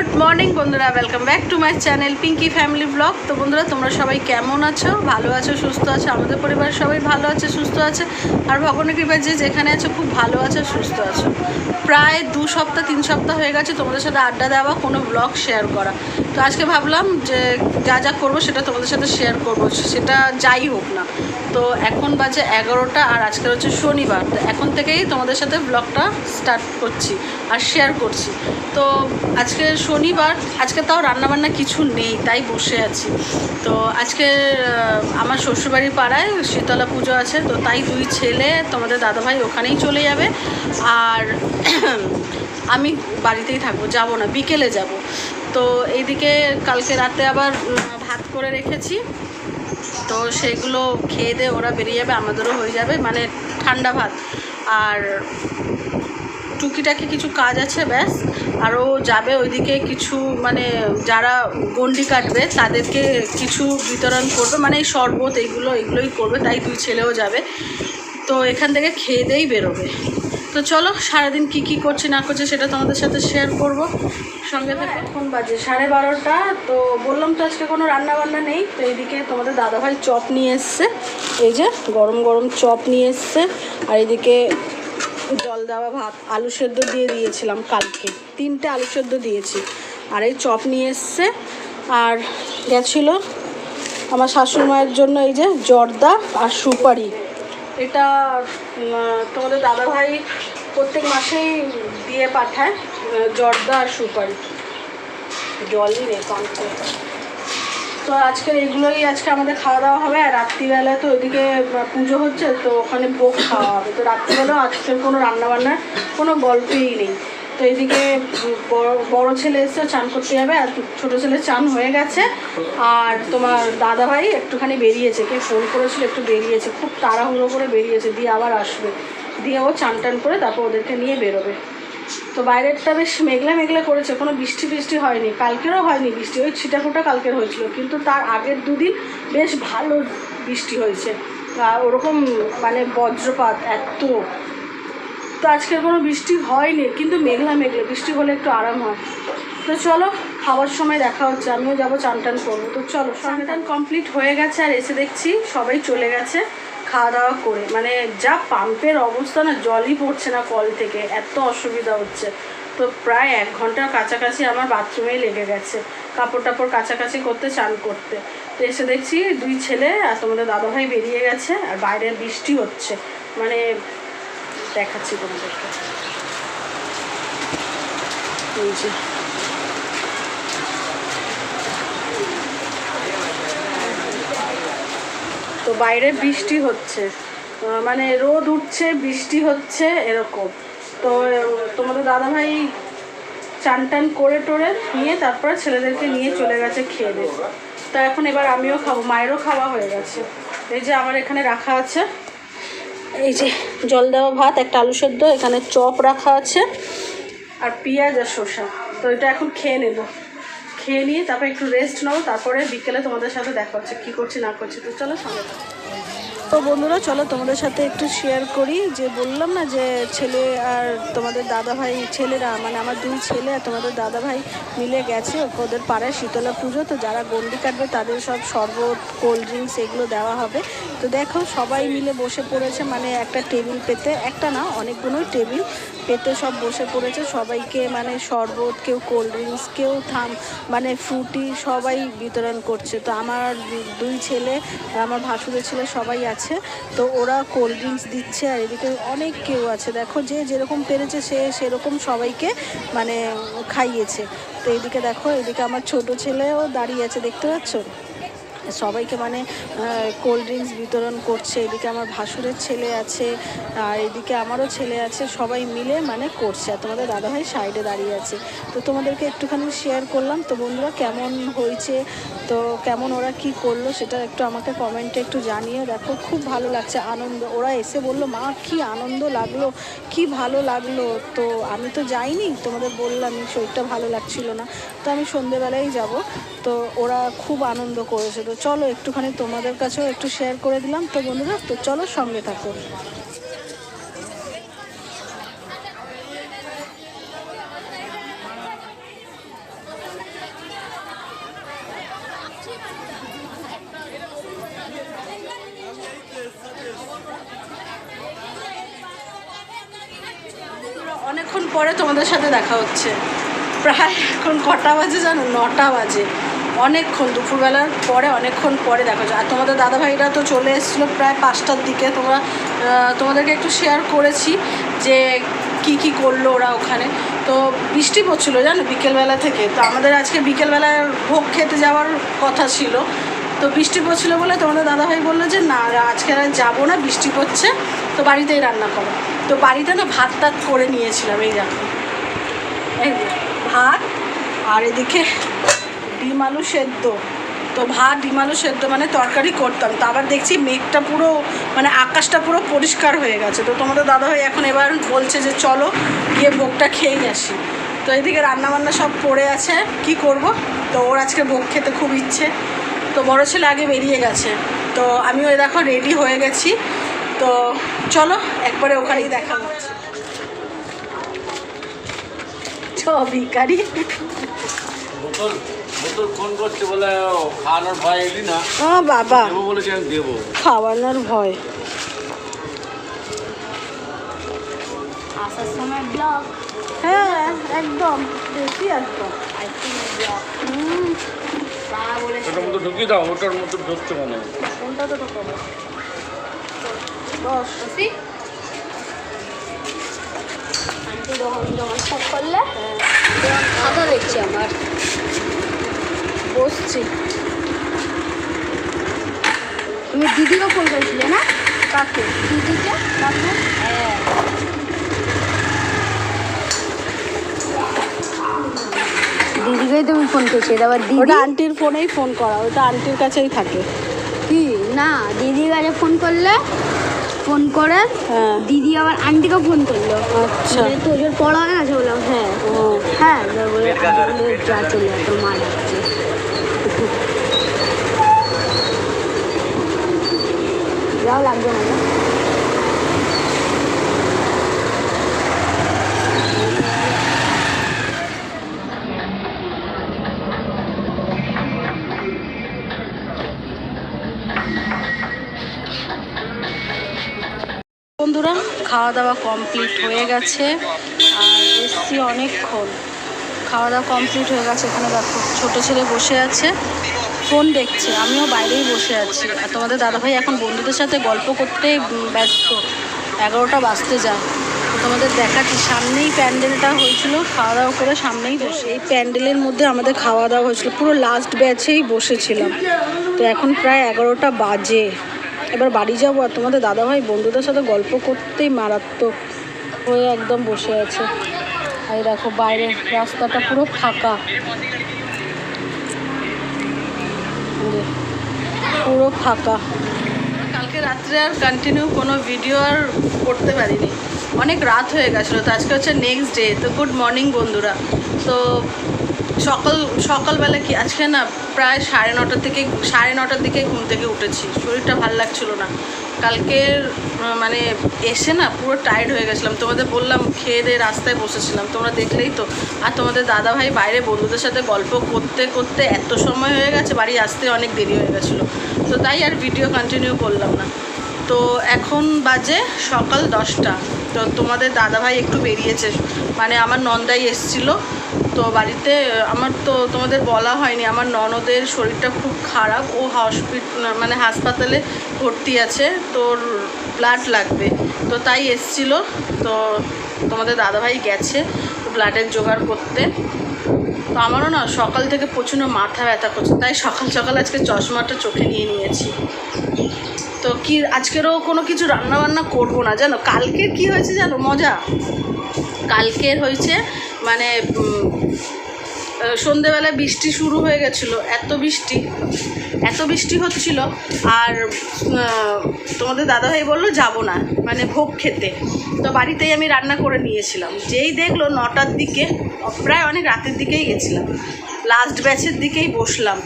Good morning বন্ধুরা welcome back to my channel Pinky family blog তো বন্ধুরা, তোমরা সবাই কেমন আছো? ভালো আছো, সুস্থ আছো? আমাদের পরিবারের সবাই ভালো আছে, সুস্থ আছে। আর ভগবানের কৃপায় যে যেখানে আছো, খুব ভালো আছো, সুস্থ আছো। প্রায় দু সপ্তাহ, তিন সপ্তাহ হয়ে গেছে তোমাদের সাথে আড্ডা দেওয়া, কোনো ব্লগ শেয়ার করা। তো আজকে ভাবলাম যে যা যা করব সেটা তোমাদের সাথে শেয়ার করব, সেটা যাই হোক না। তো এখন বাজে এগারোটা আর আজকের হচ্ছে শনিবার। তো এখন থেকেই তোমাদের সাথে ব্লগটা স্টার্ট করছি আর শেয়ার করছি। তো আজকে শনিবার, আজকে তাও রান্নাবান্না কিছু নেই, তাই বসে আছি। তো আজকে আমার শ্বশুরবাড়ির পাড়ায় শীতলা পুজো আছে, তো তাই দুই ছেলে, তোমাদের দাদাভাই ওখানেই চলে যাবে। আর আমি বাড়িতেই থাকব, যাব না, বিকেলে যাব। তো এইদিকে কালকে রাতে আবার ভাত করে রেখেছি। তো সেগুলো খেয়ে দিয়ে ওরা বেরিয়ে যাবে, আমাদেরও হয়ে যাবে মানে ঠান্ডা ভাত। আর টুকিটাকি কিছু কাজ আছে, ব্যাস। আরও যাবে ওইদিকে কিছু মানে যারা গন্ডি কাটবে তাদেরকে কিছু বিতরণ করবে মানে এই শরবত এইগুলো এগুলোই করবে, তাই দুই ছেলেও যাবে। তো এখান থেকে খেয়ে দিয়েই বেরোবে। তো চলো, সারাদিন কি কি করছে, না করছে সেটা তোমাদের সাথে শেয়ার করব। সঙ্গে থেকে। এখন বাজে সাড়ে বারোটা, তো বললাম তো আজকে কোনো রান্না বান্না নেই, তো এইদিকে তোমাদের দাদাভাই চপ নিয়ে এসছে। এই যে গরম গরম চপ নিয়ে এসছে, আর এদিকে জল দেওয়া ভাত, আলু সেদ্ধ দিয়ে দিয়েছিলাম কালকে। তিনটে আলু সেদ্ধ দিয়েছি। আর এই চপ নিয়ে এসছে। আর গেছিল আমার শাশুড়ি মায়ের জন্য এই যে জর্দা আর সুপারি। এটা তোমাদের দাদাভাই প্রত্যেক মাসেই দিয়ে পাঠায় জর্দা আর সুপারি। জলই নেই পান্তে তো আজকের এগুলোই আজকে আমাদের খাওয়া দাওয়া হবে, আর রাত্রিবেলা তো ওইদিকে পুজো হচ্ছে, তো ওখানে ভোগ খাওয়া হবে। তো রাত্রিবেলাও আজকের কোনো রান্নাবান্নার কোনো গল্পই নেই। তো এইদিকে বড় ছেলে এসে চান করতে যাবে, আর ছোটো ছেলে চান হয়ে গেছে। আর তোমার দাদাভাই একটুখানি বেরিয়েছে, কে ফোন করেছিল একটু বেরিয়েছে, খুব তাড়াহুড়ো করে বেরিয়েছে, দিয়ে আবার আসবে। দিয়ে ও চান টান করে তারপর ওদেরকে নিয়ে বেরোবে। তো বাইরেরটা বেশ মেঘলা মেঘলা করেছে কোনো বৃষ্টি বৃষ্টি হয়নি কালকেরও হয়নি বৃষ্টি ওই ছিটাফোটা কালকের হয়েছিল কিন্তু তার আগের দুদিন বেশ ভালো বৃষ্টি হয়েছে। আর ওরকম মানে বজ্রপাত এত। তো আজকের কোনো বৃষ্টি হয়নি কিন্তু মেঘলা মেঘলা বৃষ্টি হলে একটু আরাম হয়। তো চলো খাওয়ার সময় দেখা হচ্ছে আমিও যাব চান টান করব। তো চলো চান টান কমপ্লিট হয়ে গেছে আর এসে দেখছি সবাই চলে গেছে। খাওয়া দাওয়া করে মানে যা পাম্পের অবস্থা না, জলই পড়ছে না কল থেকে, এত অসুবিধা হচ্ছে। তো প্রায় এক ঘণ্টার কাছাকাছি আমার বাথরুমেই লেগে গেছে কাপড় টাপড় কাছাকাছি করতে, চান করতে। তো এসে দেখছি দুই ছেলে আর তোমাদের দাদাভাই বেরিয়ে গেছে, আর বাইরে বৃষ্টি হচ্ছে। মানে দেখাচ্ছি তোমাদেরকে। এই যে। তো বাইরে বৃষ্টি হচ্ছে। মানে রোদ উঠছে, বৃষ্টি হচ্ছে, এরকম। তো, তোমাদের দাদাভাই চান টান করে টোরে নিয়ে তারপর ছেলেদেরকে নিয়ে চলে গেছে খেয়ে দিয়ে। তো এখন এবার আমিও খাব, মায়েরও খাওয়া হয়ে গেছে। এই যে আমার এখানে রাখা আছে, এই যে জল দেওয়া ভাত, একটা আলু সেদ্ধ, এখানে চপ রাখা আছে, আর পেঁয়াজ আর শসা। তো এটা এখন খেয়ে নেব। খেয়ে নিয়ে তারপর একটু রেস্ট নেব তারপরে বিকেলে তোমাদের সাথে দেখা হচ্ছে, কী করছি না করছি, তো চলো সঙ্গে তো বন্ধুরা, চলো তোমাদের সাথে একটু শেয়ার করি, যে বললাম না যে ছেলে আর তোমাদের দাদা ভাই ছেলেরা মানে আমার দুই ছেলে আর তোমাদের দাদা ভাই মিলে গেছে ওদের পাড়ায় শীতলা পুজো, তো যারা গন্ডি কাটবে তাদের সব শরবত কোল্ড ড্রিঙ্কস এগুলো দেওয়া হবে। তো দেখো সবাই মিলে বসে পড়েছে মানে একটা টেবিল পেতে, একটা না, অনেকগুলোই টেবিল পেতে সব বসে পড়েছে। সবাইকে মানে শরবত, কেউ কোল্ড ড্রিঙ্কস কেউ থাম মানে ফ্রুটি সবাই বিতরণ করছে। তো আমার দুই ছেলে, আমার ভাসুরের ছেলে সবাই আছে। তো ওরা কোল্ড ড্রিঙ্কস দিচ্ছে আর এদিকে অনেক কেউ আছে। দেখো যে যেরকম পেরেছে সে সেরকম সবাইকে মানে খাইয়েছে। তো এদিকে দেখো, এদিকে আমার ছোট ছেলেও দাঁড়িয়ে আছে, দেখতে পাচ্ছ? সবাইকে মানে কোল্ড ড্রিঙ্কস বিতরণ করছে, এদিকে আমার ভাসুরের ছেলে আছে, আর এদিকে আমারও ছেলে আছে, সবাই মিলে মানে করছে, আর তোমাদের দাদাভাই সাইডে দাঁড়িয়ে আছে। তো তোমাদেরকে একটুখানি শেয়ার করলাম। তো বন্ধুরা, কেমন হয়েছে? তো কেমন ওরা কি করল সেটা একটু আমাকে কমেন্টে একটু জানিয়ে দেখো। খুব ভালো লাগছে, আনন্দ। ওরা এসে বলল, মা, কি আনন্দ লাগল, কি ভালো লাগল। তো আমি তো যাইনি, তোমাদের বললাম শরীরটা ভালো লাগছিল না। তো আমি সন্ধেবেলায় যাব। তো ওরা খুব আনন্দ করেছে। তো চলো একটুখানি তোমাদের কাছেও একটু শেয়ার করে দিলাম। তো বন্ধুরা, তো চলো সঙ্গে থাকো। অনেকক্ষণ পরে তোমাদের সাথে দেখা হচ্ছে। প্রায় এখন কটা বাজে জানো? নটা বাজে। অনেকক্ষণ, দুপুরবেলার পরে, অনেকক্ষণ পরে দেখা হচ্ছে আর তোমাদের দাদাভাইরা তো চলে এসেছিল প্রায় পাঁচটার দিকে। তোমরা তোমাদেরকে একটু শেয়ার করেছি যে কি কি করল ওরা ওখানে। তো বৃষ্টি পড়ছিল জানো বিকেলবেলা থেকে। তো আমাদের আজকে বিকেলবেলায় ভোগ খেতে যাওয়ার কথা ছিল। তো বৃষ্টি পড়ছিলো বলে তোমাদের দাদাভাই বলল যে, না আজকে আর যাব না, বৃষ্টি পড়ছে। তো বাড়িতেই রান্না করো। তো বাড়িতে না ভাত টাত করে নিয়েছিলাম, এই দেখো। এই ভাত, আর এদিকে ডিম আলু সেদ্ধ। তো ভাত ডিম আলু সেদ্ধ মানে তরকারি করতাম তো আবার দেখছি মেঘটা পুরো মানে আকাশটা পুরো পরিষ্কার হয়ে গেছে। তো তোমাদের দাদাভাই এখন এবার বলছে যে চলো গিয়ে ভোগটা খেয়েই আসি। তো এদিকে রান্নাবান্না সব পড়ে আছে। কি করব? তো ওর আজকে ভোগ খেতে খুব ইচ্ছে। তো বড় ছেলে আগে বেরিয়ে গেছে। তো আমিও দেখো রেডি হয়ে গেছি। তো চলো একবারে ওখানেই দেখা হচ্ছে। চ ভিকারি বোতল ফোন করছে বলে ও খাওয়ানোর ভয় এলি না? ও বাবা। দেবো বলেছি আমি দেবো। খাওয়ানোর ভয়। আসার সময় ব্লগ হ্যাঁ একদম দেখি একদম। ব্লগ হুম। তা বলে ওটার মতো ঢুকিয়ে দাও ওটার মতো ঢুকছে মানে কোনটা তো ঢোকাবো? দশ। আন্টি যখন যখন সব করলে? খাতা দেখছি আমার। বসছি। তুমি দিদিকে ফোন করেছিলে না? কাকে? দিদিকে? কাকু? দিদিকেই তুমি ফোন করছি আবার ওটা দিদি আন্টির ফোনেই ফোন করা ওটা আন্টির কাছেই থাকে। কি? না দিদির কাছে ফোন করলে ফোন করে হ্যাঁ। দিদি আবার আন্টিকে ফোন করল। আচ্ছা। তোর পড়া হয়ে গেছে বললাম হ্যাঁ। ও। হ্যাঁ বলে চলে যা, তোর মা যাচ্ছে লাগবে না বন্ধুরা খাওয়া দাওয়া কমপ্লিট হয়ে গেছে। আর এসছি অনেকক্ষণ। খাওয়া দাওয়া কমপ্লিট হয়ে গেছে, এখানে দেখো, ছোটো ছেলে বসে আছে ফোন দেখছে, আমিও বাইরেই বসে আছি। আর তোমাদের দাদাভাই এখন বন্ধুদের সাথে গল্প করতে ব্যস্ত। এগারোটা বাজতে যায়। তোমাদের দেখাচ্ছি, সামনেই প্যান্ডেলটা হয়েছিল খাওয়া দাওয়া করে সামনেই বসে। এই প্যান্ডেলের মধ্যে আমাদের খাওয়া দাওয়া হয়েছিল, পুরো লাস্ট ব্যাচেই বসেছিলাম। তো এখন প্রায় এগারোটা বাজে। এবার বাড়ি যাব, আর তোমাদের দাদাভাই বন্ধুদের সাথে গল্প করতেই মারাত্মক হয়ে একদম বসে আছে। এই দেখো বাইরে রাস্তাটা পুরো ফাঁকা। পুরো ফাঁকা। কালকে রাত্রে আর কন্টিনিউ কোনো ভিডিও আর করতে পারিনি। অনেক রাত হয়ে গেছিল, তো আজকে হচ্ছে নেক্সট ডে তো গুড মর্নিং বন্ধুরা। তো সকাল, সকালবেলা কি, আজকে না প্রায় সাড়ে নটার থেকে সাড়ে নটার দিকে ঘুম থেকে উঠেছি, শরীরটা ভালো লাগছিল না। কালকের মানে এসে না পুরো টায়ার্ড হয়ে গেছিলাম। তোমাদের বললাম খেয়ে দিয়ে রাস্তায় বসেছিলাম। তোমরা দেখলেই তো। আর তোমাদের দাদা ভাই বাইরে বন্ধুদের সাথে গল্প করতে করতে এত সময় হয়ে গেছে, বাড়ি আসতে অনেক দেরি হয়ে গেছিল। তো তাই আর ভিডিও কন্টিনিউ করলাম না। তো এখন বাজে সকাল দশটা। তো তোমাদের দাদাভাই একটু বেরিয়েছে। মানে আমার নন্দাই এসছিল। তো বাড়িতে, আমার তো তোমাদের বলা হয়নি। আমার ননদের শরীরটা খুব খারাপ। ও হসপিটাল মানে হাসপাতালে ভর্তি আছে, তোর ব্লাড লাগবে। তো তাই এসছিল। তো তোমাদের দাদাভাই গেছে ব্লাডের জোগাড় করতে। তো আমারও না সকাল থেকে প্রচণ্ড মাথা ব্যথা করছে। তাই সকাল সকাল আজকে চশমাটা চোখে নিয়ে নিয়েছি। তো কি, আজকেরও কোনো কিছু রান্না বান্না করব না, জানো? কালকে কি হয়েছে জানো? মজা? কালকের হয়েছে মানে সন্ধেবেলায় বৃষ্টি শুরু হয়ে গেছিল, এত বৃষ্টি এত বৃষ্টি হচ্ছিল, আর তোমাদের দাদাভাই বলল, যাব না মানে ভোগ খেতে। তো বাড়িতেই আমি রান্না করে নিয়েছিলাম। যেই দেখল নটার দিকে, প্রায় অনেক রাতের দিকেই গেছিলাম। লাস্ট ব্যাচের দিকেই বসলাম।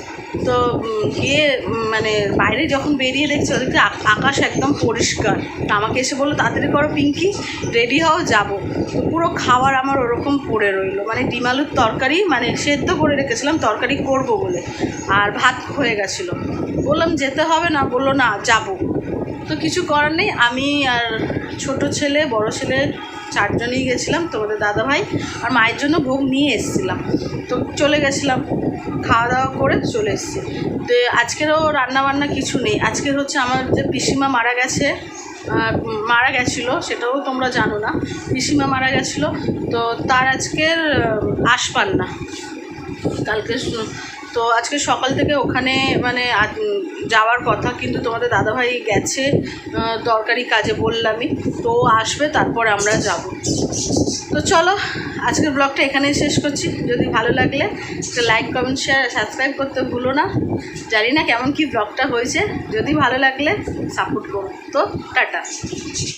তো গিয়ে মানে বাইরে যখন বেরিয়ে দেখছি ওদেরকে আকাশ একদম পরিষ্কার। তো আমাকে এসে বলল, তাড়াতাড়ি করো পিঙ্কি রেডি হও, যাব। তো পুরো খাবার আমার ওরকম পড়ে রইল। মানে ডিম আলুর তরকারি মানে সেদ্ধ করে রেখেছিলাম, তরকারি করব বলে। আর ভাত হয়ে গেছিল। বললাম, যেতে হবে না। বলল, না, যাব। তো কিছু করার নেই। আমি আর ছোট ছেলে, বড় ছেলে চারজনেই গেছিলাম তোমাদের দাদাভাই আর মায়ের জন্য ভোগ নিয়ে এসেছিলাম। তো চলে গেছিলাম, খাওয়া দাওয়া করে চলে এসেছি। তো আজকেরও রান্না বান্না কিছু নেই। আজকের হচ্ছে আমার যে পিসিমা মারা গেছে মারা গেছিল, সেটাও তোমরা জানো না। পিসিমা মারা গেছিল, তো তার আজকের আসপান না কালকে তো আজকে সকাল থেকে ওখানে মানে যাওয়ার কথা, কিন্তু তোমাদের দাদাভাই গেছে দরকারি কাজে বললামই। তো আসবে, তারপর আমরা যাব। তো চলো, আজকের ব্লগটা এখানেই শেষ করছি। যদি ভালো লাগলে একটা লাইক, কমেন্ট শেয়ার সাবস্ক্রাইব করতে ভুলো না। জানি না কেমন কি ব্লগটা হয়েছে। যদি ভালো লাগলে সাপোর্ট করো। তো টাটা।